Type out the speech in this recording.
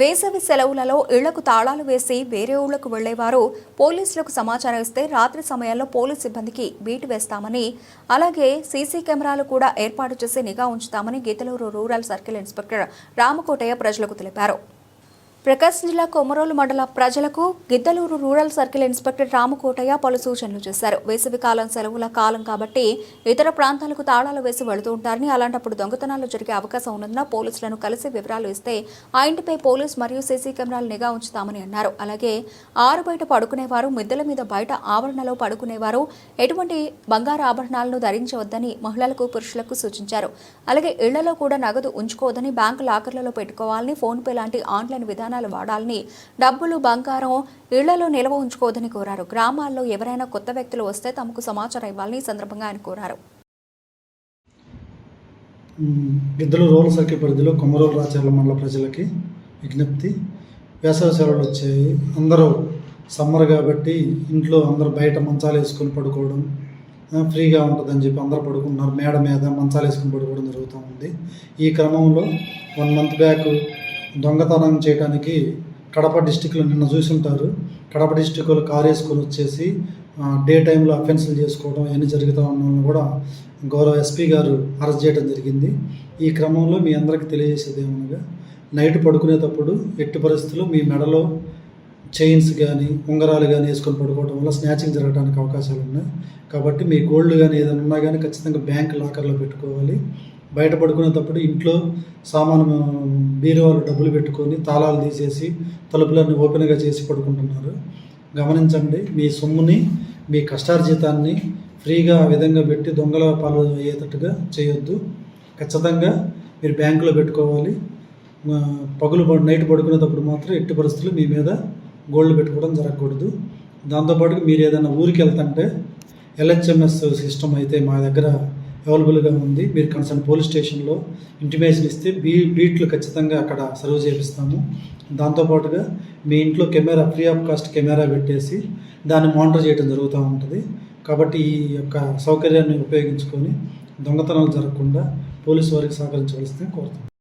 వేసవి సెలవులలో ఇళ్ళకు తాళాలు వేసి వేరే ఊళ్ళకు వెళ్ళేవారు. పోలీసులకు సమాచారం ఇస్తే రాత్రి సమయాల్లో పోలీస్ సిబ్బందికి బీటు వేస్తామని అలాగే సీసీ కెమెరాలు కూడా ఏర్పాటు చేసి నిఘా ఉంచుతామని Giddalur rural circle inspector Ramakotaiah ప్రజలకు తెలిపారు. ప్రకాశం జిల్లా కొమరోలు మండల ప్రజలకు Giddalur rural circle inspector Ramakotaiah పలు సూచనలు చేశారు. వేసవి కాలం సెలవుల కాలం కాబట్టి ఇతర ప్రాంతాలకు తాళాలు వేసి వెళుతూ ఉంటారని అలాంటప్పుడు దొంగతనాలు జరిగే అవకాశం ఉన్నందున పోలీసులను కలిసి వివరాలు ఇస్తే ఆ ఇంటిపై పోలీస్ మరియు సీసీ కెమెరాలు నిఘా ఉంచుతామని అన్నారు. అలాగే ఆరు బయట పడుకునేవారు మిద్దెల మీద బయట ఆవరణలో పడుకునేవారు ఎటువంటి బంగారు ఆభరణాలను ధరించవద్దని మహిళలకు పురుషులకు సూచించారు. అలాగే ఇళ్ళలో కూడా నగదు ఉంచుకోవద్దని బ్యాంకు లాకర్లలో పెట్టుకోవాలని ఫోన్పే లాంటి ఆన్లైన్ విధానం విధానాలు వాడాలని డబ్బులు బంగారం ఇళ్ళలో నిల్వ ఉంచుకోవద్దని కోరారు. గ్రామాల్లో ఎవరైనా కొత్త వ్యక్తులు వస్తే తమకు సమాచారం ఇవ్వాలని సందర్భంగా ఆయన కోరారు. గిద్దలు రోల్ సర్కిల్ పరిధిలో కొమరోలు రాచర్ల మండల ప్రజలకి విజ్ఞప్తి. వేసవి సెలవులు వచ్చాయి అందరూ సమ్మర్ కాబట్టి ఇంట్లో అందరూ బయట మంచాలు వేసుకొని పడుకోవడం ఫ్రీగా ఉంటుందని చెప్పి అందరూ పడుకుంటున్నారు. మేడ మీద మంచాలు వేసుకొని పడుకోవడం జరుగుతూ ఉంది. ఈ క్రమంలో వన్ మంత్ బ్యాక్ దొంగతనం చేయడానికి కడప డిస్టిక్లో నిన్న చూసి ఉంటారు కడప డిస్టిక్లో కారు వేసుకొని వచ్చేసి డే టైంలో అఫెన్సులు చేసుకోవడం అవన్నీ జరుగుతూ ఉండడం కూడా గౌరవ ఎస్పీ గారు అరెస్ట్ చేయడం జరిగింది. ఈ క్రమంలో మీ అందరికీ తెలియజేసేది ఏమనగా నైట్ పడుకునేటప్పుడు ఎట్టి పరిస్థితులు మీ మెడలో చైన్స్ కానీ ఉంగరాలు కానీ వేసుకొని పడుకోవడం వల్ల స్నాచింగ్ జరగడానికి అవకాశాలు ఉన్నాయి కాబట్టి మీ గోల్డ్ కానీ ఏదైనా ఉన్నా కానీ ఖచ్చితంగా బ్యాంక్ లాకర్లో పెట్టుకోవాలి. బయట పడుకునేటప్పుడు ఇంట్లో సామాను బీరువాలు డబ్బులు పెట్టుకొని తాళాలు తీసేసి తలుపులన్నీ ఓపెన్గా చేసి పడుకుంటున్నారు. గమనించండి మీ సొమ్ముని మీ కష్టార్జితాన్ని ఫ్రీగా ఆ విధంగా పెట్టి దొంగల పాలు అయ్యేటట్టుగా చేయొద్దు. ఖచ్చితంగా మీరు బ్యాంకులో పెట్టుకోవాలి. పగులు నైట్ పడుకునేటప్పుడు మాత్రం ఎట్టి పరిస్థితులు మీ మీద గోల్డ్ పెట్టుకోవడం జరగకూడదు. దాంతోపాటు మీరు ఏదైనా ఊరికి వెళ్తుంటే ఎల్హెచ్ఎంఎస్ సిస్టమ్ అయితే మా దగ్గర అవైలబుల్గా ఉంది. మీరు కన్సర్న్ పోలీస్ స్టేషన్లో ఇంటిమేషన్ ఇస్తే బీ బీట్లు ఖచ్చితంగా అక్కడ సర్వ్ చేపిస్తాము. దాంతోపాటుగా మీ ఇంట్లో camera free of cost camera పెట్టేసి దాన్ని మానిటర్ చేయడం జరుగుతూ ఉంటుంది. కాబట్టి ఈ యొక్క సౌకర్యాన్ని ఉపయోగించుకొని దొంగతనాలు జరగకుండా పోలీసు వారికి సహకరించవలసిందే కోరుతున్నాను